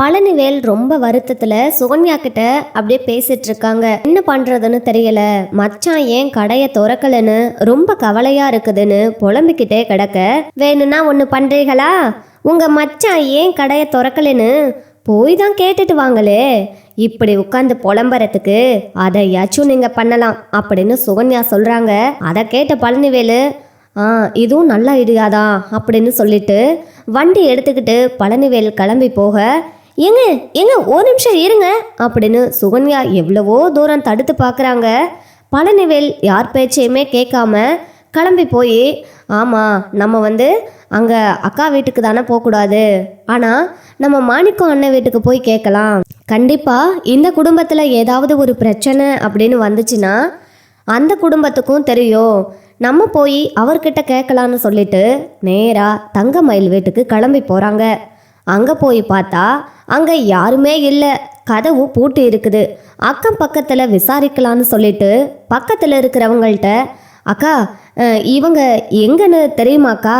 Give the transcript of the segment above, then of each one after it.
பழனிவேல் ரொம்ப வருத்தத்துல சுகன்யா கிட்ட அப்படியே பேசிட்டு இருக்காங்க என்ன பண்றதுன்னு தெரியல. மச்சான் ஏன் கடையை திறக்கலன்னு ரொம்ப கவலையா இருக்குதுன்னு புலம்பிக்கிட்டே கிடக்க. வேணும்னா ஒன்று பண்றீங்களா? உங்க மச்சான் ஏன் கடையை திறக்கலன்னு போய் தான் கேட்டுட்டு வாங்களே. இப்படி உட்காந்து புலம்புறதுக்கு அதையாச்சும் நீங்க பண்ணலாம் அப்படின்னு சுகன்யா சொல்றாங்க. அதை கேட்ட பழனிவேலு ஆ இதுவும் நல்ல ஐடியாதான் அப்படின்னு சொல்லிட்டு வண்டி எடுத்துக்கிட்டு பழனிவேல் கிளம்பி போக ஏங்க ஏங்க ஒரு நிமிஷம் இருங்க அப்படின்னு சுகன்யா எவ்வளவோ தூரம் தடுத்து பார்க்குறாங்க. பழனிவேல் யார் பேச்சையுமே கேட்காம கிளம்பி போய் ஆமாம் நம்ம வந்து அங்கே அக்கா வீட்டுக்கு தானே போகக்கூடாது. ஆனால் நம்ம மாணிக்கம் அண்ணன் வீட்டுக்கு போய் கேட்கலாம். கண்டிப்பாக இந்த குடும்பத்தில் ஏதாவது ஒரு பிரச்சனை அப்படின்னு வந்துச்சுன்னா அந்த குடும்பத்துக்கும் தெரியும். நம்ம போய் அவர்கிட்ட கேட்கலான்னு சொல்லிட்டு நேராக தங்கமயில் வீட்டுக்கு கிளம்பி போகிறாங்க அங்கே போய் பார்த்தா அங்கே யாருமே இல்லை. கதவு பூட்டி இருக்குது. அக்கம் பக்கத்தில் விசாரிக்கலான்னு சொல்லிட்டு பக்கத்தில் இருக்கிறவங்கள்ட்ட அக்கா இவங்க எங்கன்னு தெரியுமாக்கா?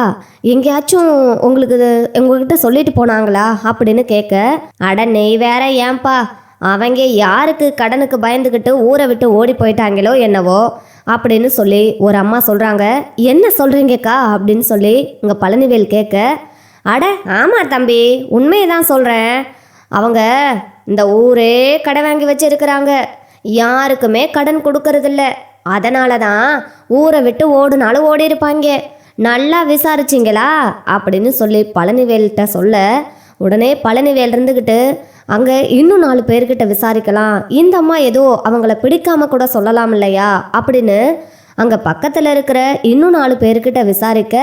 எங்கேயாச்சும் உங்களுக்கு உங்ககிட்ட சொல்லிட்டு போனாங்களா? அப்படின்னு கேட்க அட நெய் வேற ஏன்பா? அவங்க யாருக்கு கடனுக்கு பயந்துக்கிட்டு ஊரை விட்டு ஓடி போயிட்டாங்களோ என்னவோ? அப்படின்னு சொல்லி ஒரு அம்மா சொல்கிறாங்க என்ன சொல்கிறீங்கக்கா அப்படின்னு சொல்லி இங்கே பழனிவேல் கேட்க அட ஆமாம் தம்பி உண்மையை தான் சொல்கிறேன் அவங்க இந்த ஊரே கடை வாங்கி வச்சிருக்கிறாங்க. யாருக்குமே கடன் கொடுக்கறதில்ல. அதனால தான் ஊரை விட்டு ஓடுனாலும் ஓடி இருப்பாங்க நல்லா விசாரிச்சிங்களா? அப்படின்னு சொல்லி பழனிவேல்கிட்ட சொல்ல உடனே பழனிவேல் இருந்துக்கிட்டு அங்கே இன்னும் நாலு பேர்கிட்ட விசாரிக்கலாம். இந்த அம்மா ஏதோ அவங்கள பிடிக்காம கூட சொல்லலாம் இல்லையா? அப்படின்னு அங்கே பக்கத்தில் இருக்கிற இன்னும் நாலு பேர்கிட்ட விசாரிக்க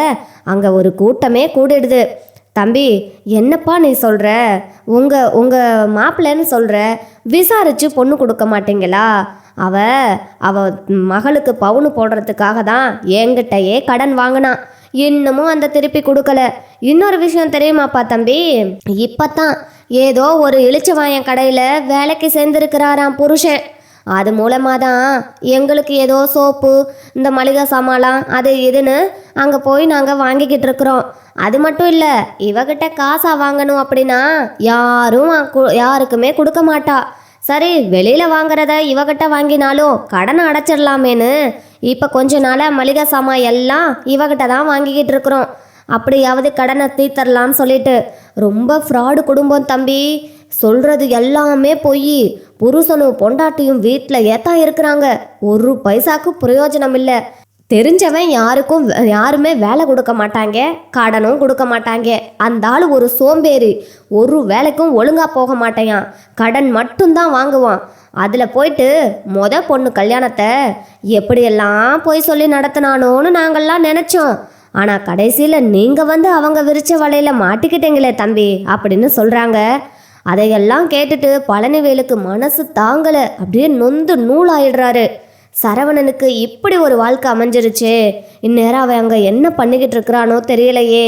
அங்கே ஒரு கூட்டமே கூடிடுது. தம்பி என்னப்பா நீ சொல்கிற உங்கள் உங்கள் மாப்பிள்ளைன்னு சொல்கிற விசாரித்து பொண்ணு கொடுக்க மாட்டீங்களா? அவ அவ மகளுக்கு பவுனு போடுறதுக்காக தான் என்கிட்டயே கடன் வாங்கினான் இன்னமும் அந்த திருப்பி கொடுக்கல. இன்னொரு விஷயம் தெரியுமாப்பா தம்பி? இப்போத்தான் ஏதோ ஒரு இளிச்சவாயன் கடையில் வேலைக்கு சேர்ந்துருக்கிறாராம் புருஷன். அது மூலமாக தான் எங்களுக்கு ஏதோ சோப்பு இந்த மளிகை சாமான்லாம் அது இதுன்னு அங்கே போய் நாங்கள் வாங்கிக்கிட்டு இருக்கிறோம். அது மட்டும் இல்லை இவகிட்ட காசா வாங்கணும் அப்படின்னா யாரும் கு- யாருக்குமே கொடுக்க மாட்டா. சரி வெளியில் வாங்குறத இவகிட்ட வாங்கினாலும் கடனை அடைச்சிடலாமேன்னு இப்போ கொஞ்ச நாளாக மளிகை சாமான் எல்லாம் இவகிட்ட தான் வாங்கிக்கிட்டு இருக்கிறோம். அப்படியாவது கடனை தீர்த்தரலான்னு சொல்லிட்டு ரொம்ப ஃப்ராடு குடும்பம் தம்பி. சொல்றது எல்லாமே பொய். புருஷனும் பொண்டாட்டியும் வீட்டில் ஏத்தா இருக்கிறாங்க. ஒரு பைசாக்கு பிரயோஜனம் இல்லை தெரிஞ்சவன் யாருக்கும் வே- யாருமே வேலை கொடுக்க மாட்டாங்க. கடனும் கொடுக்க மாட்டாங்க. அந்த ஆள் ஒரு சோம்பேறி. ஒரு வேலைக்கும் ஒழுங்கா போக மாட்டேயான் கடன் மட்டும்தான் வாங்குவான். அதில் போயிட்டு மொத பொண்ணு கல்யாணத்தை எப்படியெல்லாம் போய் சொல்லி நடத்தினானோன்னு நாங்கள்லாம் நினச்சோம். ஆனால் கடைசியில் நீங்கள் வந்து அவங்க விரிச்ச வலையில் மாட்டிக்கிட்டீங்களே தம்பி அப்படின்னு சொல்கிறாங்க அதையெல்லாம் கேட்டுட்டு பழனிவேலுக்கு மனசு தாங்கலை. அப்படியே நொந்து நூலாயிடுறாரு. சரவணனுக்கு இப்படி ஒரு வாழ்க்கை அமைஞ்சிருச்சு. இந்நேரம் அவன் அங்கே என்ன பண்ணிக்கிட்டு இருக்கிறானோ தெரியலையே.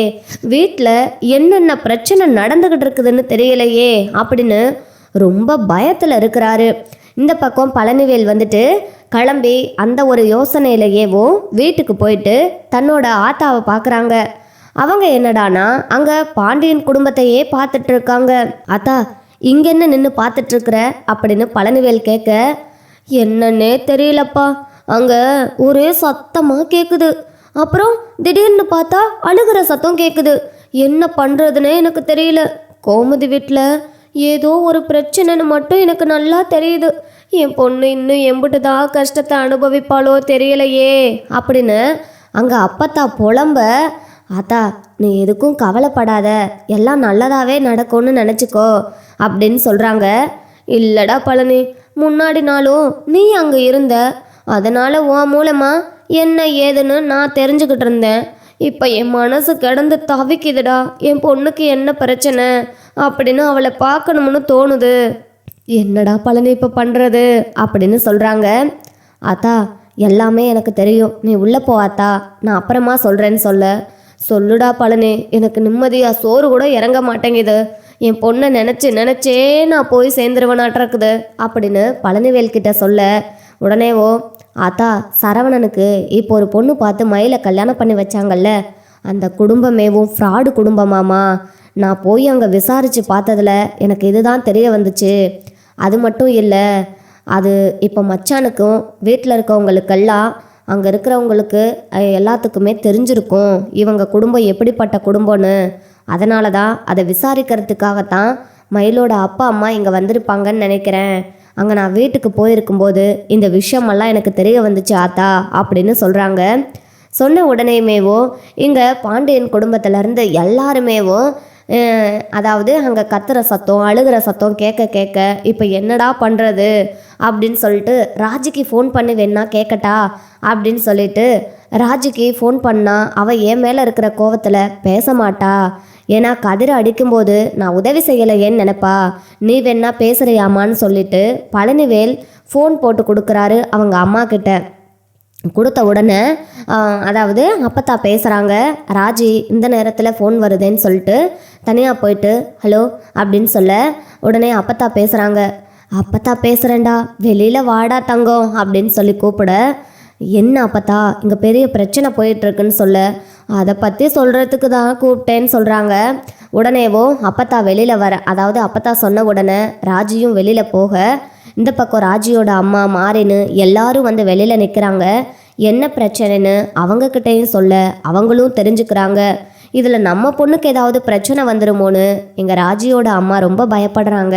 வீட்டில் என்னென்ன பிரச்சனை நடந்துக்கிட்டு இருக்குதுன்னு தெரியலையே அப்படின்னு ரொம்ப பயத்தில் இருக்கிறாரு. இந்த பக்கம் பழனிவேல் வந்துட்டு கிளம்பி அந்த ஒரு யோசனையிலேயேவும் வீட்டுக்கு போயிட்டு தன்னோட ஆத்தாவை பார்க்குறாங்க. அவங்க என்னடானா அங்கே பாண்டியன் குடும்பத்தையே பார்த்துட்டு இருக்காங்க அத்தா இங்க என்ன நின்று பார்த்துட்டு இருக்கிற அப்படின்னு பழனிவேல் கேட்க என்னன்னே தெரியலப்பா. அங்கே ஒரே சத்தமாக கேட்குது அப்புறம் திடீர்னு பார்த்தா அழுகிற சத்தம் கேட்குது என்ன பண்ணுறதுனே எனக்கு தெரியல. கோமதி வீட்டில் ஏதோ ஒரு பிரச்சனைன்னு மட்டும் எனக்கு நல்லா தெரியுது. என் பொண்ணு இன்னும் எம்பிட்டு தான் கஷ்டத்தை அனுபவிப்பாளோ தெரியலையே. அப்படின்னு அங்கே அப்பத்தா புலம்ப ஆத்தா நீ எதுக்கும் கவலைப்படாத. எல்லாம் நல்லதாகவே நடக்கும்னு நினச்சிக்கோ அப்படின்னு சொல்கிறாங்க இல்லடா பழனி முன்னாடி நாளும் நீ அங்கே இருந்த. அதனால் உன் மூலமாக என்ன ஏதுன்னு நான் தெரிஞ்சுக்கிட்டு இருந்தேன். இப்போ என் மனசு கிடந்து தவிக்குதுடா. என் பொண்ணுக்கு என்ன பிரச்சனை அப்படின்னு அவளை பார்க்கணும்னு தோணுது. என்னடா பழனி இப்போ பண்ணுறது அப்படின்னு சொல்கிறாங்க ஆத்தா எல்லாமே எனக்கு தெரியும். நீ உள்ளே போ ஆத்தா. நான் அப்புறமா சொல்கிறேன்னு சொல்ல. சொல்லுடா பழனி எனக்கு நிம்மதியாக சோறு கூட இறங்க மாட்டேங்குது. என் பொண்ணை நினச்சி நினச்சே நான் போய் சேர்ந்துருவனாட்டிருக்குது அப்படின்னு பழனிவேல் கிட்ட சொல்ல உடனேவோ ஆத்தா சரவணனுக்கு இப்போ ஒரு பொண்ணு பார்த்து மயிலை கல்யாணம் பண்ணி வச்சாங்கல்ல அந்த குடும்பமேவும் ஃப்ராடு குடும்பமாமா. நான் போய் அங்கே விசாரித்து பார்த்ததுல எனக்கு இதுதான் தெரிய வந்துச்சு. அது மட்டும் இல்லை அது இப்போ மச்சானுக்கும் வீட்டில் இருக்கவங்களுக்கெல்லாம் அங்கே இருக்கிறவங்களுக்கு எல்லாத்துக்குமே தெரிஞ்சிருக்கும். இவங்க குடும்பம் எப்படிப்பட்ட குடும்பம்னு. அதனால தான் அதை விசாரிக்கிறதுக்காகத்தான் மயிலோட அப்பா அம்மா இங்கே வந்திருப்பாங்கன்னு நினைக்கிறேன். அங்கே நான் வீட்டுக்கு போயிருக்கும்போது இந்த விஷயமெல்லாம் எனக்கு தெரிய வந்துச்சு ஆத்தா அப்படின்னு சொல்கிறாங்க சொன்ன உடனேமேவோ இங்கே பாண்டியன் குடும்பத்திலேருந்து எல்லாருமேவோ அதாவது அங்கே கத்துற சத்தம் அழுகிற சத்தம் கேட்க கேட்க இப்போ என்னடா பண்ணுறது அப்படின்னு சொல்லிட்டு ராஜிக்கு ஃபோன் பண்ணி வேணா கேட்கட்டா அப்படின்னு சொல்லிட்டு ராஜிக்கு ஃபோன் பண்ணால் அவள் என் மேலே இருக்கிற கோவத்தில் பேச மாட்டா. ஏன்னா கதிரை அடிக்கும்போது நான் உதவி செய்யலையேன்னு நினைப்பா. நீ வேணா பேசுறியாமான்னு சொல்லிட்டு பழனிவேல் ஃபோன் போட்டு கொடுக்குறாரு அவங்க அம்மா கிட்ட. கொடுத்த உடனே அதாவது அப்பத்தா பேசுகிறாங்க ராஜி இந்த நேரத்தில் ஃபோன் வருதுன்னு சொல்லிட்டு தனியாக போயிட்டு ஹலோ அப்படின்னு சொல்ல உடனே அப்பத்தா பேசுகிறாங்க அப்பத்தா பேசுகிறேன்டா வெளியில் வாடா தங்கம் அப்படின்னு சொல்லி கூப்பிட என்ன அப்பத்தா இங்கே பெரிய பிரச்சனை போயிட்டுருக்குன்னு சொல்ல. அதை பற்றி சொல்கிறதுக்கு தான் கூப்பிட்டேன்னு சொல்கிறாங்க உடனேவோ அப்பத்தா வெளியில் வர அதாவது அப்பத்தா சொன்ன உடனே ராஜியும் வெளியில் போக இந்த பக்கம் ராஜியோட அம்மா மாறேன்னு எல்லாரும் வந்து வெளியில் நிற்கிறாங்க என்ன பிரச்சனைன்னு அவங்கக்கிட்டேயும் சொல்ல அவங்களும் தெரிஞ்சுக்கிறாங்க. இதில் நம்ம பொண்ணுக்கு ஏதாவது பிரச்சனை வந்துடுமோன்னு எங்கள் ராஜியோட அம்மா ரொம்ப பயப்படுறாங்க.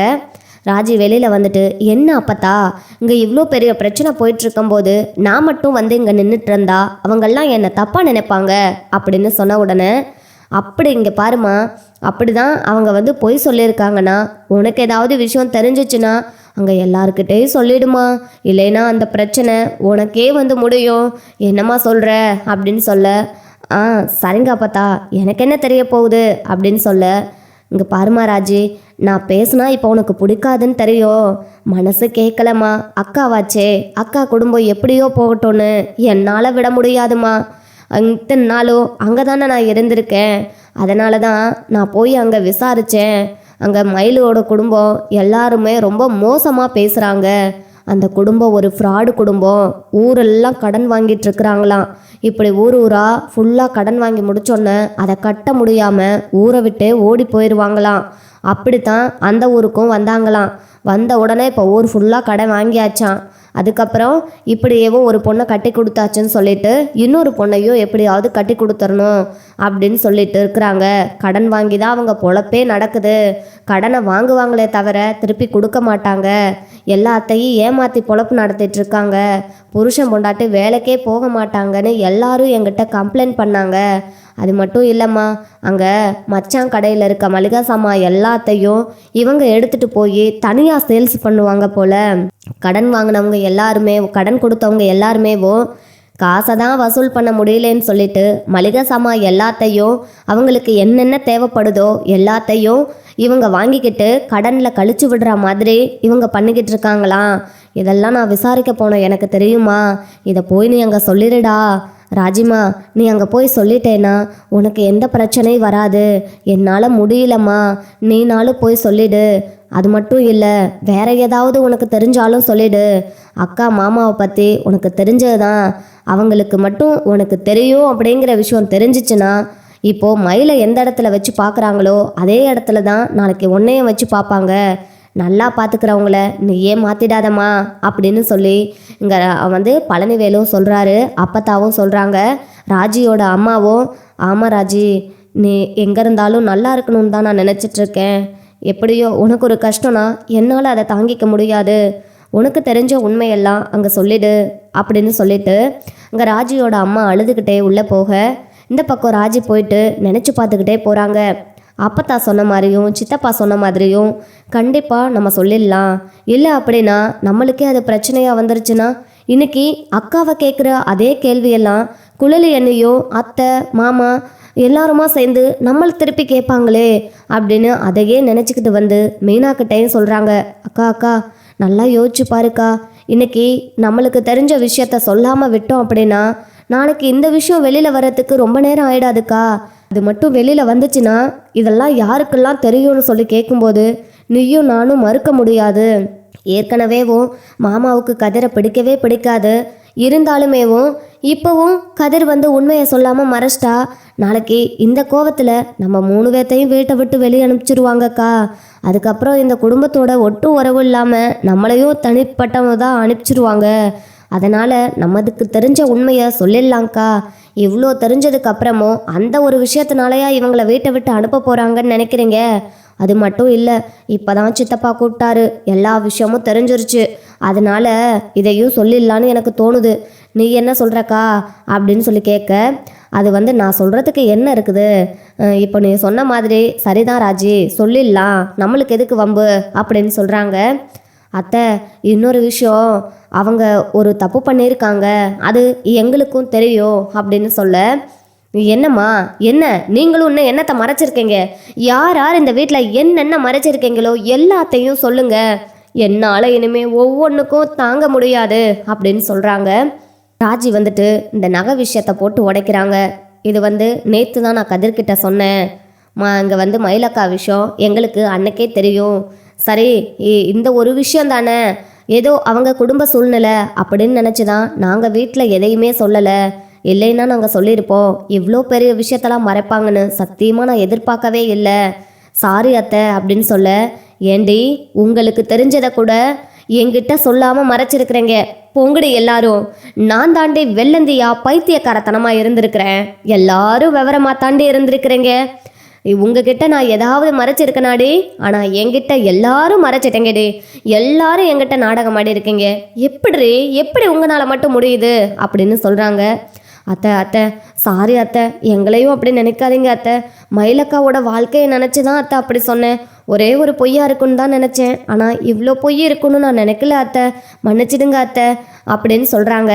ராஜி வெளியில் வந்துட்டு என்ன அப்பத்தா? இங்கே இவ்வளோ பெரிய பிரச்சனை போயிட்டுருக்கும்போது நான் மட்டும் வந்து இங்கே நின்றுட்டு இருந்தா அவங்கெல்லாம் என்னை தப்பாக நினைப்பாங்க? அப்படின்னு சொன்ன உடனே அப்படி இங்கே பாருமா அப்படி தான் அவங்க வந்து பொய் சொல்லியிருக்காங்கன்னா உனக்கு ஏதாவது விஷயம் தெரிஞ்சிச்சுன்னா அங்கே எல்லாருக்கிட்டேயும் சொல்லிடுமா? இல்லைன்னா அந்த பிரச்சனை உனக்கே வந்து முடியும். என்னம்மா சொல்கிற அப்படின்னு சொல்ல ஆ சரிங்க அப்பத்தா. எனக்கு என்ன தெரிய போகுது? அப்படின்னு சொல்ல இங்கே பாருமா ராஜி நான் பேசுனா இப்போ உனக்கு பிடிக்காதுன்னு தெரியும். மனசு கேட்கலம்மா அக்காவாச்சே. அக்கா குடும்பம் எப்படியோ போகட்டும்னு என்னால் விட முடியாதுமா இத்தனை நாளும் அங்கே தானே நான் இருந்திருக்கேன். அதனால தான் நான் போய் அங்கே விசாரித்தேன் அங்கே மயிலோட குடும்பம் எல்லாருமே ரொம்ப மோசமாக பேசுகிறாங்க அந்த குடும்பம் ஒரு ஃப்ராடு குடும்பம். ஊரெல்லாம் கடன் வாங்கிட்டு இருக்கிறாங்களாம். இப்படி ஊர் ஊரா ஃபுல்லாக கடன் வாங்கி முடிச்சோன்னே அதை கட்ட முடியாமல் ஊரை விட்டே ஓடி போயிடுவாங்களாம் அப்படித்தான் அந்த ஊருக்கும் வந்தாங்களாம். வந்த உடனே இப்போ ஊர் ஃபுல்லாக கடன் வாங்கியாச்சான் அதுக்கப்புறம் இப்படியேவோ ஒரு பொண்ணை கட்டி கொடுத்தாச்சுன்னு சொல்லிட்டு இன்னொரு பொண்ணையும் எப்படியாவது கட்டி கொடுத்துடணும் அப்படின்னு சொல்லிட்டு இருக்கிறாங்க. கடன் வாங்கி தான் அவங்க பொழப்பே நடக்குது. கடனை வாங்குவாங்களே தவிர திருப்பி கொடுக்க மாட்டாங்க. எல்லாத்தையும் ஏமாற்றி பொழப்பு நடத்திட்டு இருக்காங்க. புருஷன் பொண்டாட்டி வேலைக்கே போக மாட்டாங்கன்னு எல்லாரும் என்கிட்ட கம்ப்ளைண்ட் பண்ணாங்க. அது மட்டும் இல்லைம்மா. அங்கே மச்சான் கடையில் இருக்க மளிகை சாமான் எல்லாத்தையும் இவங்க எடுத்துகிட்டு போய் தனியாக சேல்ஸ் பண்ணுவாங்க போல். கடன் வாங்கினவங்க எல்லாருமே கடன் கொடுத்தவங்க எல்லாருமேவோ காசை தான் வசூல் பண்ண முடியலன்னு சொல்லிட்டு மளிகை சாமான் எல்லாத்தையும் அவங்களுக்கு என்னென்ன தேவைப்படுதோ எல்லாத்தையும் இவங்க வாங்கிக்கிட்டு கடனில் கழிச்சு விடுற மாதிரி இவங்க பண்ணிக்கிட்டு இருக்காங்களாம். இதெல்லாம் நான் விசாரிக்க போனோம் எனக்கு தெரியுமா? இதை போய் நீ அங்கே சொல்லிடுடா ராஜிமா நீ அங்கே போய் சொல்லிட்டேன்னா உனக்கு எந்த பிரச்சனையும் வராது. என்னால் முடியலம்மா. நீனாலும் போய் சொல்லிடு. அது மட்டும் இல்லை வேற ஏதாவது உனக்கு தெரிஞ்சாலும் சொல்லிடு. அக்கா மாமாவை பற்றி உனக்கு தெரிஞ்சது தான் அவங்களுக்கு மட்டும் உனக்கு தெரியும் அப்படிங்கிற விஷயம் தெரிஞ்சிச்சுன்னா இப்போது மயிலை எந்த இடத்துல வச்சு பார்க்குறாங்களோ அதே இடத்துல தான் நாளைக்கு உன்னையும் வச்சு பார்ப்பாங்க. நல்லா பார்த்துக்கிறவங்கள நீ ஏன் மாற்றிடாதம்மா அப்படின்னு சொல்லி இங்கே வந்து பழனிவேலும் சொல்கிறாரு அப்பத்தாவும் சொல்கிறாங்க ராஜியோட அம்மாவும் ஆமாம் ராஜி நீ எங்கே இருந்தாலும் நல்லா இருக்கணும்னு தான் நான் நினச்சிட்ருக்கேன். எப்படியோ உனக்கு ஒரு கஷ்டம்னா என்னால் அதை தாங்கிக்க முடியாது. உனக்கு தெரிஞ்ச உண்மையெல்லாம் அங்கே சொல்லிடு அப்படின்னு சொல்லிட்டு அங்கே ராஜியோட அம்மா அழுதுகிட்டே உள்ளே போக இந்த பக்கம் ராஜி போயிட்டு நினச்சி பார்த்துக்கிட்டே போகிறாங்க அப்பத்தா சொன்ன மாதிரியும் சித்தப்பா சொன்ன மாதிரியும் கண்டிப்பாக நம்ம சொல்லிடலாம். இல்லை அப்படின்னா நம்மளுக்கே அது பிரச்சனையாக வந்துருச்சுன்னா இன்னைக்கு அக்காவை கேட்குற அதே கேள்வியெல்லாம் குழலி எண்ணையும் அத்தை மாமா எல்லாருமா சேர்ந்து நம்மளை திருப்பி கேட்பாங்களே அப்படின்னு அதையே நினச்சிக்கிட்டு வந்து மீனாக்கிட்டையும் சொல்கிறாங்க அக்கா அக்கா நல்லா யோசிச்சு பாருக்கா. இன்னைக்கு நம்மளுக்கு தெரிஞ்ச விஷயத்த சொல்லாமல் விட்டோம் அப்படின்னா நாளைக்கு இந்த விஷயம் வெளியில் வர்றதுக்கு ரொம்ப நேரம் ஆயிடாதுக்கா. அது மட்டும் வெளியில் வந்துச்சுன்னா இதெல்லாம் யாருக்கெல்லாம் தெரியும்னு சொல்லி கேட்கும்போது நீயும் நானும் மறுக்க முடியாது. ஏற்கனவேவும் மாமாவுக்கு கதிரை பிடிக்கவே பிடிக்காது. இருந்தாலுமேவும் இப்போவும் கதிர் வந்து உண்மையை சொல்லாமல் மறைச்சிட்டா நாளைக்கு இந்த கோவத்தில் நம்ம மூணு பேர்த்தையும் வீட்டை விட்டு வெளியே அனுப்பிச்சிருவாங்கக்கா. அதுக்கப்புறம் இந்த குடும்பத்தோட ஒட்டு உறவு இல்லாமல் நம்மளையும் தனிப்பட்டவங்க தான் அனுப்பிச்சிருவாங்க. அதனால் நம்மதுக்கு தெரிஞ்ச உண்மையை சொல்லிடலாங்க்கா இவ்வளோ தெரிஞ்சதுக்கு அப்புறமும் அந்த ஒரு விஷயத்தினாலயா இவங்களை வீட்டை விட்டு அனுப்ப போகிறாங்கன்னு நினைக்கிறீங்க? அது மட்டும் இல்லை இப்போ தான் சித்தப்பா கூப்பிட்டாரு. எல்லா விஷயமும் தெரிஞ்சிருச்சு. அதனால் இதையும் சொல்லிடலான்னு எனக்கு தோணுது. நீ என்ன சொல்கிறக்கா அப்படின்னு சொல்லி கேட்க அது வந்து நான் சொல்கிறதுக்கு என்ன இருக்குது? இப்போ நீ சொன்ன மாதிரி சரிதான் ராஜி சொல்லிடலாம். நம்மளுக்கு எதுக்கு வம்பு? அப்படின்னு சொல்கிறாங்க அத்தை இன்னொரு விஷயம். அவங்க ஒரு தப்பு பண்ணியிருக்காங்க. அது எங்களுக்கும் தெரியும் அப்படின்னு சொல்ல. என்னம்மா என்ன? நீங்களும் இன்னும் என்னத்தை மறைச்சிருக்கீங்க? யார் யார் இந்த வீட்டில் என்னென்ன மறைச்சிருக்கீங்களோ எல்லாத்தையும் சொல்லுங்க. என்னால் இனிமே ஒவ்வொன்றுக்கும் தாங்க முடியாது அப்படின்னு சொல்கிறாங்க ராஜி வந்துட்டு இந்த நகை விஷயத்தை போட்டு உடைக்கிறாங்க. இது வந்து நேற்று தான் நான் கதிர்கிட்ட சொன்னேன். மா இங்கே வந்து மயிலக்கா விஷயம் எங்களுக்கு அன்னைக்கே தெரியும். சரி இந்த ஒரு விஷயம் தானே? ஏதோ அவங்க குடும்ப சூழ்நிலை அப்படின்னு நினச்சி தான் நாங்கள் வீட்டில் எதையுமே சொல்லலை. இல்லைன்னா நாங்கள் சொல்லியிருப்போம். இவ்வளோ பெரிய விஷயத்தெல்லாம் மறைப்பாங்கன்னு சத்தியமாக நான் எதிர்பார்க்கவே இல்லை. சாரி அத்தை அப்படின்னு சொல்ல ஏண்டி உங்களுக்கு தெரிஞ்சதை கூட என்கிட்ட சொல்லாமல் மறைச்சிருக்கிறேங்க. பொங்குடு எல்லாரும். நான் தாண்டி வெள்ளந்தியா பைத்தியக்காரத்தனமாக இருந்திருக்கிறேன். எல்லாரும் விவரமாக தாண்டி இருந்திருக்கிறேங்க. உங்ககிட்ட நான் ஏதாவது மறைச்சிருக்கனாடி ஆனால் என்கிட்ட எல்லாரும் மறைச்சிட்டேங்கடி. எல்லாரும் என்கிட்ட நாடகம் ஆடி இருக்கீங்க எப்படி எப்படி உங்களால் மட்டும் முடியுது? அப்படின்னு சொல்கிறாங்க அத்தை அத்தை சாரி அத்தை எங்களையும் அப்படி நினைக்காதீங்க அத்தை. மயிலக்காவோட வாழ்க்கையை நினச்சி தான் அத்தை அப்படி சொன்னேன். ஒரே ஒரு பொய்யா இருக்குன்னு தான் நினச்சேன். ஆனால் இவ்வளோ பொய் இருக்குன்னு நான் நினைக்கல அத்தை. மன்னிச்சிடுங்க அத்தை அப்படின்னு சொல்கிறாங்க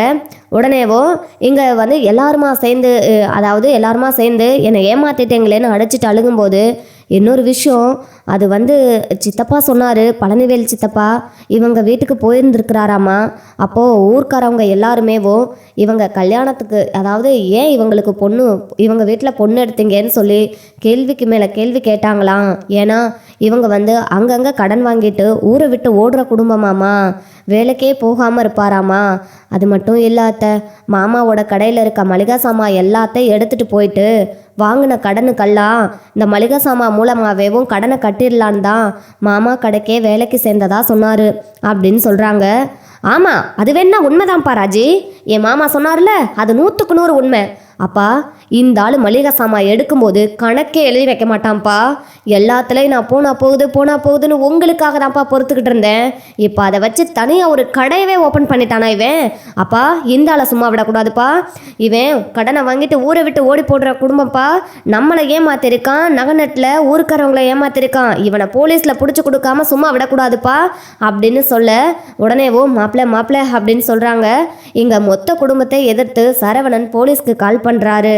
உடனேவோ இங்கே வந்து எல்லாருமா சேர்ந்து அதாவது எல்லாருமா சேர்ந்து என்னை ஏமாத்திட்டேங்களேன்னு அடைச்சிட்டு அழுகும்போது இன்னொரு விஷயம் அது வந்து சித்தப்பா சொன்னார் பழனிவேல் சித்தப்பா இவங்க வீட்டுக்கு போயிருந்துருக்கிறாராமா? அப்போது ஊர்க்காரவங்க எல்லாருமேவோ இவங்க கல்யாணத்துக்கு அதாவது ஏன் இவங்களுக்கு பொண்ணு இவங்க வீட்டில் பொண்ணு எடுத்தீங்கன்னு சொல்லி கேள்விக்கு மேலே கேள்வி கேட்டாங்களாம். ஏன்னா இவங்க வந்து அங்கங்கே கடன் வாங்கிட்டு ஊரை விட்டு ஓடுற குடும்பமாமா. வேலைக்கே போகாமல் இருப்பாராமா. அது மட்டும் இல்லாத மாமாவோட கடையில் இருக்க மளிகை சாமான் எல்லாத்தையும் எடுத்துகிட்டு போயிட்டு வாங்கின கடனுக்கெல்லாம் இந்த மளிகை சாமான் மூலமாகவேவும் கடனை கட்டிடலான் தான். மாமா கடைக்கே வேலைக்கு சேர்ந்ததா சொன்னார். அப்படின்னு சொல்கிறாங்க ஆமாம் அது வேணா உண்மைதான்ப்பா ராஜி. என் மாமா சொன்னார்ல அது நூற்றுக்கு நூறு உண்மை. அப்பா இந்த ஆள் மளிகை சாமான் எடுக்கும்போது கணக்கே எழுதி வைக்க மாட்டான்ப்பா. எல்லாத்துலேயும் நான் போனா போகுது போனா போகுதுன்னு உங்களுக்காக தான்ப்பா பொறுத்துக்கிட்டு இருந்தேன். இப்போ அதை வச்சு தனியாக ஒரு கடையவே ஓப்பன் பண்ணிட்டானா இவன்? அப்பா இந்த ஆளை சும்மா விடக்கூடாதுப்பா. இவன் கடனை வாங்கிட்டு ஊரை விட்டு ஓடி போடுற குடும்பம்ப்பா. நம்மளை ஏமாத்திருக்கான் நகநட்டில் ஊருக்காரவங்கள ஏமாத்திருக்கான். இவனை போலீஸில் பிடிச்சி கொடுக்காம சும்மா விடக்கூடாதுப்பா. அப்படின்னு சொல்ல உடனே ஓ மாப்பிள்ள மாப்பிள்ள அப்படின்னு சொல்கிறாங்க இங்கே மொத்த குடும்பத்தை எதிர்த்து சரவணன் போலீஸ்க்கு கால் பண்ணுறாரு